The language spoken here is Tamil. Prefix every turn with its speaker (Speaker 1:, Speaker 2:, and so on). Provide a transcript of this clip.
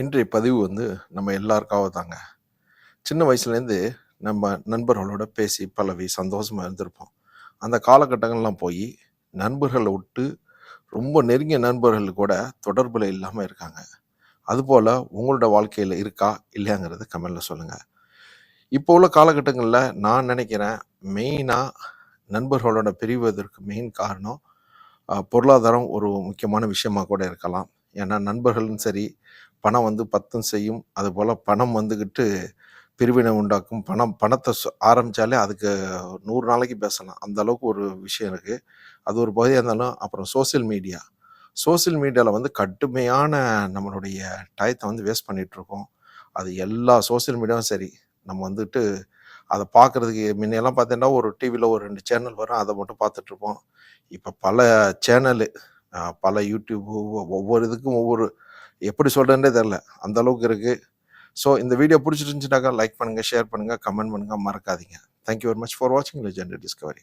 Speaker 1: இன்றைய பதிவு வந்து நம்ம எல்லாருக்காக தாங்க சின்ன வயசுலேருந்து நம்ம நண்பர்களோட பேசி பழவி சந்தோஷமாக இருந்திருப்போம். அந்த காலகட்டங்கள்லாம் போய் நண்பர்களை விட்டு ரொம்ப நெருங்கிய நண்பர்கள் கூட தொடர்பில் இல்லாமல் இருக்காங்க. அதுபோல் உங்களோட வாழ்க்கையில் இருக்கா? இல்லையாங்கிறத கமெண்டில் சொல்லுங்கள் இப்போ உள்ள காலகட்டங்களில் நான் நினைக்கிறேன் மெயினாக நண்பர்களோட பிரிவதற்கு மெயின் காரணம் பொருளாதாரம் ஒரு முக்கியமான விஷயமாக கூட இருக்கலாம். ஏன்னா நண்பர்களும் சரி பணம் வந்து பத்தும் செய்யும். அதுபோல் பணம் வந்துக்கிட்டு பிரிவினை உண்டாக்கும் பணம் பணத்தை ஆரம்பித்தாலே அதுக்கு நூறு நாளைக்கு பேசலாம். அந்த அளவுக்கு ஒரு விஷயம் இருக்குது அது ஒரு பகுதியாக இருந்தாலும் அப்புறம் சோஷியல் மீடியா. சோஷியல் மீடியாவில் வந்து கடுமையான நம்மளுடைய டயத்தை வந்து வேஸ்ட் பண்ணிகிட்ருக்கோம் அது எல்லா சோஷியல் மீடியாவும் சரி நம்ம வந்துட்டு அதை பார்க்குறதுக்கு முன்னையெல்லாம் பார்த்தீங்கன்னா ஒரு டிவியில் ஒரு ரெண்டு சேனல் வரும். அதை மட்டும் பார்த்துட்ருப்போம் இப்போ பல சேனலு பல யூடியூப்பு ஒவ்வொரு இதுக்கும் ஒவ்வொரு எப்படி சொல்கிறேன்னே தெரில அந்த அளவுக்கு இருக்குது ஸோ இந்த வீடியோ பிடிச்சிருந்துச்சுனாக்கா லைக் பண்ணுங்கள் ஷேர் பண்ணுங்கள் கமெண்ட் பண்ணுங்கள் மறக்காதீங்க. Thank you very much for வாட்சிங் லெஜெண்ட் டிஸ்கவரி